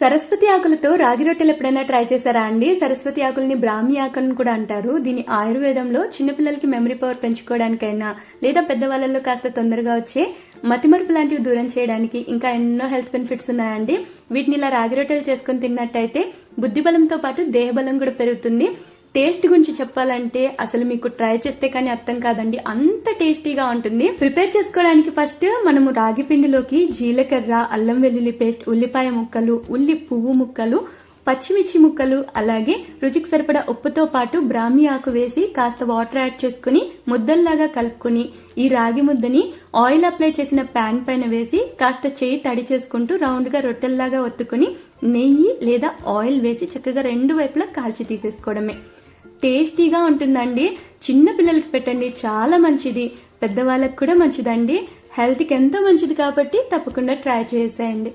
సరస్వతి ఆకులతో రాగి రొట్టెలు ఎప్పుడైనా ట్రై చేశారా అండి? సరస్వతి ఆకుల్ని బ్రాహ్మి ఆకులను కూడా అంటారు. దీని ఆయుర్వేదంలో చిన్నపిల్లలకి మెమరీ పవర్ పెంచుకోవడానికైనా లేదా పెద్దవాళ్ళలో కాస్త తొందరగా వచ్చే మతిమరుపు లాంటివి దూరం చేయడానికి ఇంకా ఎన్నో హెల్త్ బెనిఫిట్స్ ఉన్నాయండి. వీటిని ఇలా రాగి రొట్టెలు చేసుకుని తిన్నట్టయితే బుద్ధి బలంతో పాటు దేహబలం కూడా పెరుగుతుంది. టేస్ట్ గురించి చెప్పాలంటే అసలు మీకు ట్రై చేస్తే కానీ అర్థం కాదండి. అంత టేస్టీగా ఉంటుంది. ప్రిపేర్ చేసుకోవడానికి ఫస్ట్ మనము రాగి పిండిలోకి జీలకర్ర అల్లం వెల్లుల్లి పేస్ట్ ఉల్లిపాయ ముక్కలు ఉల్లి పువ్వు ముక్కలు పచ్చిమిర్చి ముక్కలు అలాగే రుచికి సరిపడా ఉప్పుతో పాటు బ్రాహ్మి ఆకు వేసి కాస్త వాటర్ యాడ్ చేసుకుని ముద్దల్లాగా కలుపుకుని ఈ రాగి ముద్దని ఆయిల్ అప్లై చేసిన ప్యాన్ పైన వేసి కాస్త చేయి తడి చేసుకుంటూ రౌండ్గా రొట్టెల్లాగా ఒత్తుకుని నెయ్యి లేదా ఆయిల్ వేసి చక్కగా రెండు వైపులా కాల్చి తీసేసుకోవడమే. టేస్టీగా ఉంటుందండి. చిన్న పిల్లలకి పెట్టండి చాలా మంచిది. పెద్దవాళ్ళకి కూడా మంచిదండి. హెల్త్కి ఎంతో మంచిది కాబట్టి తప్పకుండా ట్రై చేసేయండి.